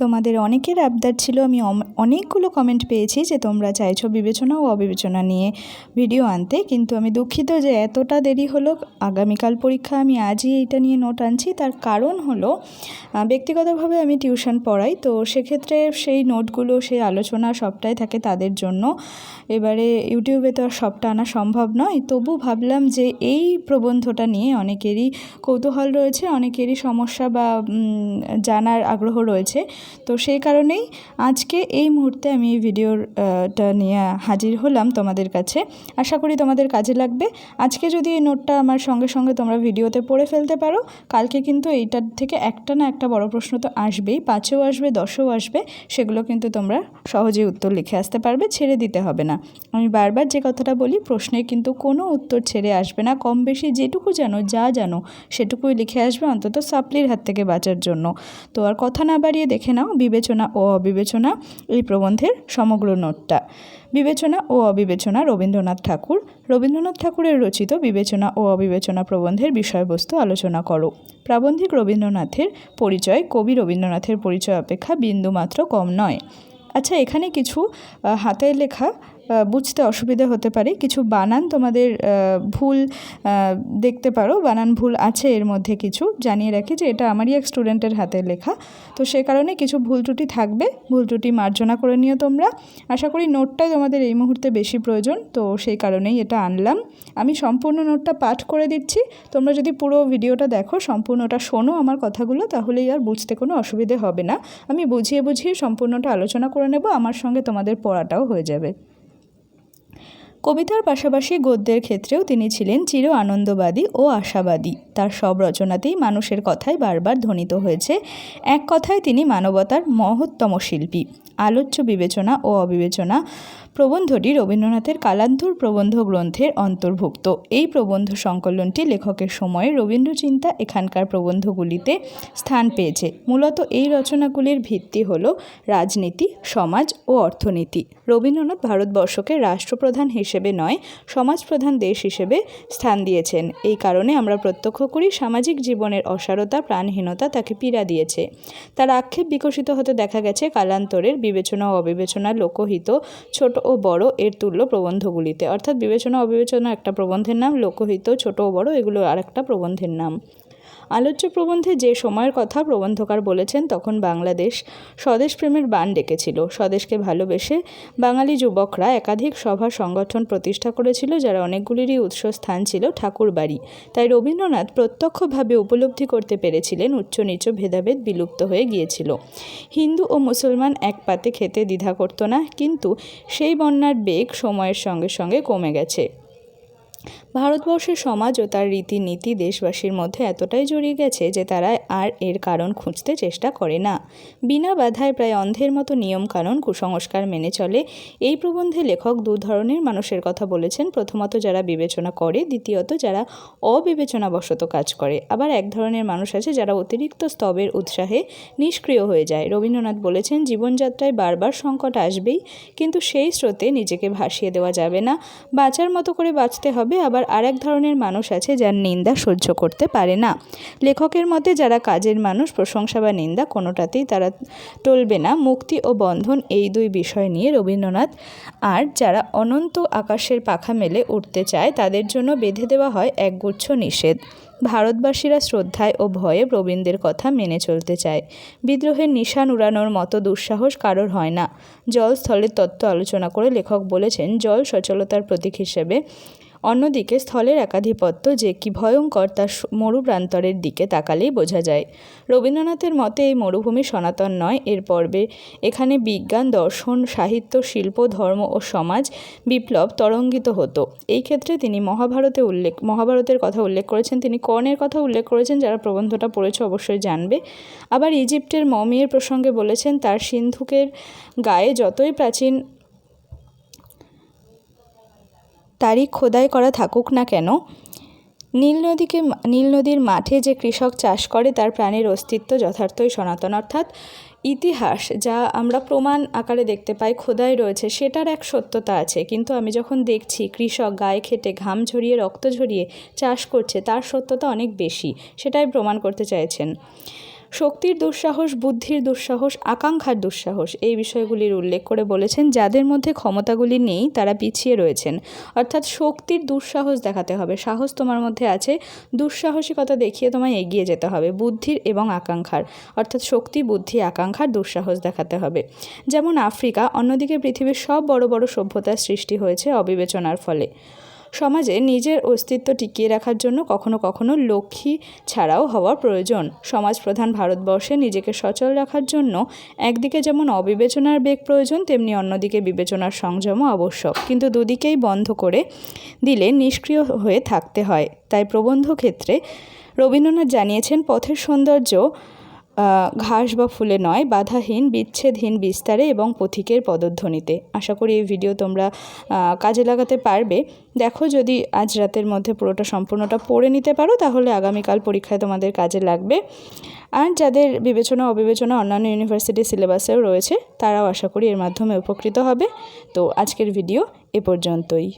তোমাদের অনেকের আবদার ছিল, আমি অনেকগুলো কমেন্ট পেয়েছি যে তোমরা চাইছো বিবেচনা ও অবিবেচনা নিয়ে ভিডিও আনতে। কিন্তু আমি দুঃখিত যে এতটা দেরি হলো, আগামীকাল পরীক্ষা আমি আজই এইটা নিয়ে নোট আনছি। তার কারণ হলো ব্যক্তিগতভাবে আমি টিউশন পড়াই, তো সেক্ষেত্রে সেই নোটগুলো সেই আলোচনা সবটাই থাকে তাদের জন্য। এবারে ইউটিউবে তো আর সবটা আনা সম্ভব নয়। তবু ভাবলাম যে এই প্রবন্ধটা নিয়ে অনেকেরই কৌতূহল রয়েছে, অনেকেরই সমস্যা বা জানার আগ্রহ রয়েছে। তো সেই কারণেই আজকে এই মুহূর্তে আমি এই ভিডিওটা নিয়ে হাজির হলাম তোমাদের কাছে। আশা করি তোমাদের কাজে লাগবে। আজকে যদি এই নোটটা আমার সঙ্গে সঙ্গে তোমরা ভিডিওতে পড়ে ফেলতে পারো, কালকে কিন্তু এইটার থেকে একটা না একটা বড় প্রশ্ন তো আসবেই। পাঁচেও আসবে, দশেও আসবে, সেগুলো কিন্তু তোমরা সহজেই উত্তর লিখে আসতে পারবে, ছেড়ে দিতে হবে না। আমি বারবার যে কথাটা বলি, প্রশ্নে কিন্তু কোনো উত্তর ছেড়ে আসবে না। কম বেশি যেটুকু জানো, যা জানো, সেটুকুই লিখে আসবে অন্তত সাপ্লির হাত থেকে বাঁচার জন্য। তো আর কথা না বাড়িয়ে দেখে নাও, বিবেচনা ও অবিবেচনা, এই প্রবন্ধের সমগ্র নোটটা। বিবেচনা ও অবিবেচনা রবীন্দ্রনাথ ঠাকুর। রবীন্দ্রনাথ ঠাকুরের রচিত বিবেচনা ও অবিবেচনা প্রবন্ধের বিষয়বস্তু আলোচনা করো। প্রাবন্ধিক রবীন্দ্রনাথের পরিচয়, কবি রবীন্দ্রনাথের পরিচয় অপেক্ষা বিন্দুমাত্র কম নয়। আচ্ছা এখানে কিছু হাতের লেখা বুঝতে অসুবিধা হতে পারে। কিছু বানান তোমাদের ভুল দেখতে পারো। বানান ভুল আছে এর মধ্যে কিছু। জানিয়ে রাখি যে এটা আমারই এক স্টুডেন্টের হাতে লেখা। তো সে কারণে কিছু ভুল ত্রুটি থাকবে। ভুল ত্রুটি মার্জনা করে নিও তোমরা। আশা করি নোটটাই তোমাদের এই মুহূর্তে বেশি প্রয়োজন। তো সেই কারণেই এটা আনলাম। আমি সম্পূর্ণ নোটটা পাঠ করে দিচ্ছি। তোমরা যদি পুরো ভিডিওটা দেখো, সম্পূর্ণটা শোনো আমার কথাগুলো, তাহলেই আর বুঝতে কোনো অসুবিধে হবে না। আমি বুঝিয়ে বুঝিয়ে সম্পূর্ণটা আলোচনা করে নেব। আমার সঙ্গে তোমাদের পড়াটাও হয়ে যাবে। কবিতার পাশাপাশি গদ্যের ক্ষেত্রেও তিনি ছিলেন চির আনন্দবাদী ও আশাবাদী। তার সব রচনাতেই মানুষের কথাই বারবার ধ্বনিত হয়েছে। এক কথায় তিনি মানবতার মহত্তম শিল্পী। আলোচ্য বিবেচনা ও অবিবেচনা প্রবন্ধটি রবীন্দ্রনাথের কালান্তর প্রবন্ধ গ্রন্থের অন্তর্ভুক্ত। এই প্রবন্ধ সংকলনটি লেখকের সময়ে রবীন্দ্রচিন্তা এখানকার প্রবন্ধগুলিতে স্থান পেয়েছে। মূলত এই রচনাগুলির ভিত্তি হল রাজনীতি, সমাজ ও অর্থনীতি। রবীন্দ্রনাথ ভারতবর্ষকে রাষ্ট্রপ্রধান হিসেবে নয়, সমাজপ্রধান দেশ হিসেবে স্থান দিয়েছেন। এই কারণে আমরা প্রত্যক্ষ করি সামাজিক জীবনের অসারতা, প্রাণহীনতা তাকে পীড়া দিয়েছে। তার আক্ষেপ বিকশিত হতে দেখা গেছে কালান্তরের বিবেচনা ও অবিবেচনা লোকহিত ছোট ও বড় এর তুল্য প্রবন্ধগুলিতে। অর্থাৎ বিবেচনা অবিবেচনা একটা প্রবন্ধের নাম, লোকহিত ছোট ও বড়, এগুলো আর একটা প্রবন্ধের নাম। আলোচ্য প্রবন্ধে যে সময়ের কথা প্রবন্ধকার বলেছেন, তখন বাংলাদেশ স্বদেশ প্রেমের বান ডেকেছিল। স্বদেশকে ভালোবেসে বাঙালি যুবকরা একাধিক সভা সংগঠন প্রতিষ্ঠা করেছিল, যারা অনেকগুলিরই উৎস স্থান ছিল ঠাকুরবাড়ি। তাই রবীন্দ্রনাথ প্রত্যক্ষভাবে উপলব্ধি করতে পেরেছিলেন, উচ্চ নিচ ভেদাভেদ বিলুপ্ত হয়ে গিয়েছিল। হিন্দু ও মুসলমান এক পাতে খেতে দ্বিধা করত না, কিন্তু সেই বন্যার বেগ সময়ের সঙ্গে সঙ্গে কমে গেছে। ভারতবর্ষের সমাজ ও তার রীতিনীতি দেশবাসীর মধ্যে এতটাই জড়িয়ে গেছে যে তারা আর এর কারণ খুঁজতে চেষ্টা করে না। বিনা বাধায় প্রায় অন্ধের মতো নিয়মকানুন কুসংস্কার মেনে চলে। এই প্রবন্ধে লেখক দু ধরনের মানুষের কথা বলেছেন। প্রথমত, যারা বিবেচনা করে, দ্বিতীয়ত, যারা অবিবেচনাবশত কাজ করে। আবার এক ধরনের মানুষ আছে যারা অতিরিক্ত স্তবের উৎসাহে নিষ্ক্রিয় হয়ে যায়। রবীন্দ্রনাথ বলেছেন, জীবনযাত্রায় বারবার সংকট আসবেই, কিন্তু সেই স্রোতে নিজেকে ভাসিয়ে দেওয়া যাবে না। বাঁচার মতো করে বাঁচতে হবে আবার আরেক ধরনের মানুষ আছে যার নিন্দা সহ্য করতে পারে না। লেখকের মতে, যারা কাজের মানুষ, প্রশংসা বা নিন্দা কোনোটাতেই তারা টলবে না। মুক্তি ও বন্ধন এই দুই বিষয় নিয়ে রবীন্দ্রনাথ আর যারা অনন্ত আকাশের পাখা মেলে উঠতে চায়, তাদের জন্য বেঁধে দেওয়া হয় একগুচ্ছ নিষেধ। ভারতবাসীরা শ্রদ্ধায় ও ভয়ে প্রবীণদের কথা মেনে চলতে চায়। বিদ্রোহের নিশান উড়ানোর মতো দুঃসাহস কারোর হয় না। জল স্থলের তত্ত্ব আলোচনা করে লেখক বলেছেন, জল সচলতার প্রতীক হিসেবে অন্যদিকে স্থলের একাধিপত্য যে কি ভয়ঙ্কর তা স- মরুপ্রান্তরের দিকে তাকালেই বোঝা যায়। রবীন্দ্রনাথের মতে এই মরুভূমি সনাতন নয়। এর পর্বে এখানে বিজ্ঞান, দর্শন, সাহিত্য, শিল্প, ধর্ম ও সমাজ বিপ্লব তরঙ্গিত হতো। এই ক্ষেত্রে তিনি মহাভারতে উল্লেখ মহাভারতের কথা উল্লেখ করেছেন। তিনি কর্ণের কথা উল্লেখ করেছেন। যারা প্রবন্ধটা পড়েছে অবশ্যই জানবে। আবার ইজিপ্টের মমিয়ের প্রসঙ্গে বলেছেন, তার সিন্ধুকের গায়ে যতই প্রাচীন তারিখ খোদাই করা থাকুক না কেন? নীল নদীকে নীল নদীর মাঠে যে কৃষক চাষ করে, তার প্রাণের অস্তিত্ব যথার্থই সনাতন। অর্থাৎ ইতিহাস যা আমরা প্রমাণ আকারে দেখতে পাই, খোদাই রয়েছে, সেটার এক সত্যতা আছে। কিন্তু আমি যখন দেখছি কৃষক গায়ে খেটে ঘাম ঝরিয়ে, রক্ত ঝরিয়ে চাষ করছে, তার সত্যতা অনেক বেশি, সেটাই প্রমাণ করতে চাইছেন। শক্তির দুঃসাহস, বুদ্ধির দুঃসাহস, আকাঙ্ক্ষার দুঃসাহস এই বিষয়গুলির উল্লেখ করে বলেছেন, যাদের মধ্যে ক্ষমতাগুলি নেই তারা পিছিয়ে রয়েছেন। অর্থাৎ শক্তির দুঃসাহস দেখাতে হবে। সাহস তোমার মধ্যে আছে, দুঃসাহসিকতা দেখিয়ে তোমায় এগিয়ে যেতে হবে, বুদ্ধির এবং আকাঙ্ক্ষার। অর্থাৎ শক্তি, বুদ্ধি, আকাঙ্ক্ষার দুঃসাহস দেখাতে হবে। যেমন আফ্রিকা, অন্যদিকে পৃথিবীর সব বড় বড় সভ্যতার সৃষ্টি হয়েছে অবিবেচনার ফলে। সমাজে নিজের অস্তিত্ব টিকিয়ে রাখার জন্য কখনো কখনো লক্ষ্মী ছাড়াও হওয়া প্রয়োজন। সমাজ প্রধান ভারতবর্ষে নিজেকে সচল রাখার জন্য একদিকে যেমন অবিবেচনার বেগ প্রয়োজন, তেমনি অন্যদিকে বিবেচনার সংযমও আবশ্যক। কিন্তু দুদিকেই বন্ধ করে দিলে নিষ্ক্রিয় হয়ে থাকতে হয়। তাই প্রবন্ধ ক্ষেত্রে রবীন্দ্রনাথ জানিয়েছেন, পথের সৌন্দর্য ঘাস বা ফুলে নয়, বাধাহীন, বিচ্ছেদহীন বিস্তারে এবং পথিকের পদধ্বনিতে। আশা করি এই ভিডিও তোমরা কাজে লাগাতে পারবে। দেখো যদি আজ রাতের মধ্যে পুরোটা সম্পূর্ণটা পড়ে নিতে পারো, তাহলে আগামীকাল পরীক্ষায় তোমাদের কাজে লাগবে। আর যাদের বিবেচনা অবিবেচনা অন্যান্য ইউনিভার্সিটি সিলেবাসেও রয়েছে, তারাও আশা করি এর মাধ্যমে উপকৃত হবে। তো আজকের ভিডিও এ পর্যন্তই।